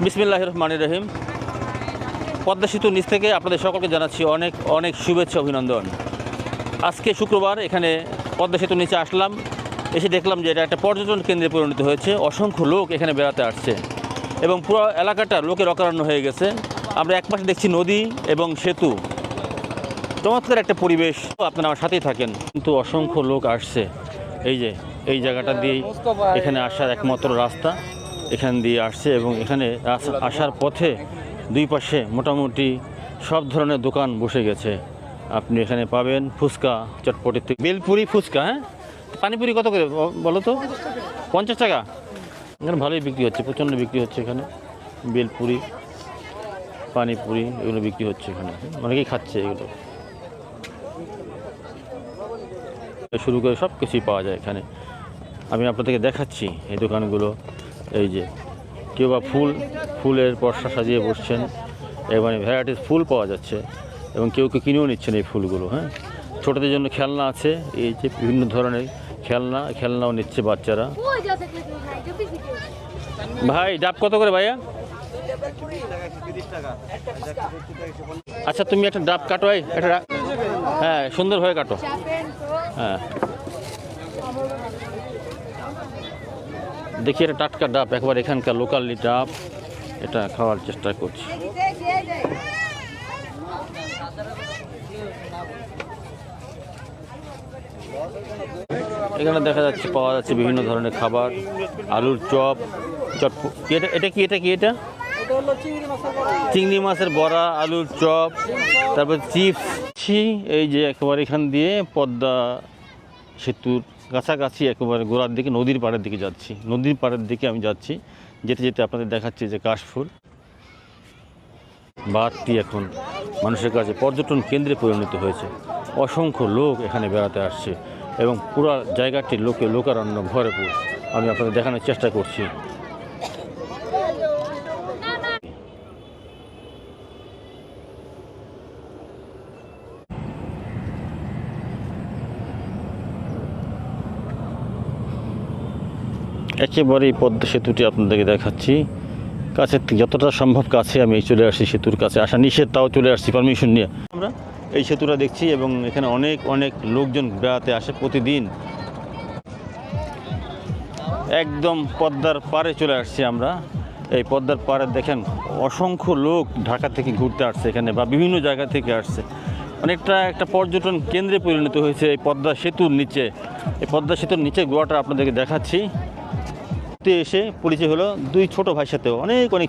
বিসমিল্লাহ রহমান রহিম পদ্মা সেতুর নিচ থেকে আপনাদের সকলকে জানাচ্ছি অনেক অনেক শুভেচ্ছা, অভিনন্দন। আজকে শুক্রবার, এখানে পদ্মা সেতুর নিচে আসলাম। এসে দেখলাম যে এটা একটা পর্যটন কেন্দ্রে পরিণত হয়েছে। অসংখ্য লোক এখানে বেড়াতে আসছে। এবং পুরো এলাকাটা লোকের অকারণ্য হয়ে গেছে। আমরা একপাশে দেখছি নদী এবং সেতু। চমৎকার একটা পরিবেশ। আপনারা আমার সাথেই থাকেন। কিন্তু অসংখ্য লোক আসছে। এই যে, এই জায়গাটা দিয়েই এখানে আসার একমাত্র রাস্তা। এখান দিয়ে আসছে এবং এখানে আস- আসার পথে দুই পাশে মোটামুটি সব ধরনের দোকান বসে গেছে। আপনি এখানে পাবেন ফুচকা, চটপটি বেলপুরি ফুচকা হ্যাঁ? পানিপুরি কত করে? বলো তো। পঞ্চাশ টাকা? এখানে ভালোই বিক্রি হচ্ছে, প্রচণ্ড বিক্রি হচ্ছে এখানে। বেলপুরি, পানিপুরি, এগুলো বিক্রি হচ্ছে এখানে। অনেকেই খাচ্ছে এগুলো। শুরু করে সব কিছুই পাওয়া যায় এখানে। আমি আপনাদেরকে দেখাচ্ছি এই দোকানগুলো। এই যে, কেউ বা ফুল, ফুলের পর্সা সাজিয়ে বসছেন এবং ভ্যারাইটিস ফুল পাওয়া যাচ্ছে, এবং কেউ কেউ কিনেও নিচ্ছেন এই ফুলগুলো হ্যাঁ? ছোটদের জন্য খেলনা আছে, এই যে বিভিন্ন ধরনের খেলনা, খেলনাও নিচ্ছে বাচ্চারা। ভাই, ডাব কত করে ভাইয়া? আচ্ছা তুমি একটা ডাব কাটো একটা হ্যাঁ সুন্দরভাবে কাটো। হ্যাঁ। দেখি এটা টাটকা ডাব, একবার এখানকার লোকালি ডাব, এটা খাওয়ার চেষ্টা করছি। এখানে দেখা যাচ্ছে, পাওয়া যাচ্ছে বিভিন্ন ধরনের খাবার, আলুর চপ এটা এটা কি এটা কি, এটা? চিংড়ি মাছের বড়া, আলুর চপ, তারপর চিপস। এই যে একেবারে এখান দিয়ে পদ্মা সেতুর কাছাকাছি একেবারে গোড়ার দিকে, নদীর পাড়ের দিকে যাচ্ছি। নদীর পাড়ের দিকে আমি যাচ্ছি, যেতে যেতে আপনাদের দেখাচ্ছি যে কাশফুল। বাঘটি এখন মানুষের কাছে পর্যটন কেন্দ্রে পরিণত হয়েছে। অসংখ্য লোক এখানে বেড়াতে আসছে এবং পুরা জায়গাটি লোকে লোকারণ্য ভরপুর আমি আপনাদের দেখানোর চেষ্টা করছি। একেবারেই পদ্মা সেতুটি আপনাদেরকে দেখাচ্ছি। থেকে যতটা সম্ভব কাছে আমি চলে আসছি সেতুর কাছে। আসা নিষেধ, তাও চলে আসছি পারমিশন নিয়ে। আমরা এই সেতুটা দেখছি এবং এখানে অনেক অনেক লোকজন বেড়াতে আসে প্রতিদিন। একদম পদ্মার পাড়ে চলে আসছি আমরা। এই পদ্মার পাড়ে দেখেন অসংখ্য লোক ঢাকা থেকে ঘুরতে আসছে এখানে বা বিভিন্ন জায়গা থেকে আসছে। অনেকটা একটা পর্যটন কেন্দ্রে পরিণত হয়েছে এই পদ্মা সেতুর নিচে। এই পদ্মা সেতুর নিচে গোয়াটা আপনাদেরকে দেখাচ্ছি। এসে পরিচয় হলো দুই ছোট ভাইয়ের সাথে অনেক অনেক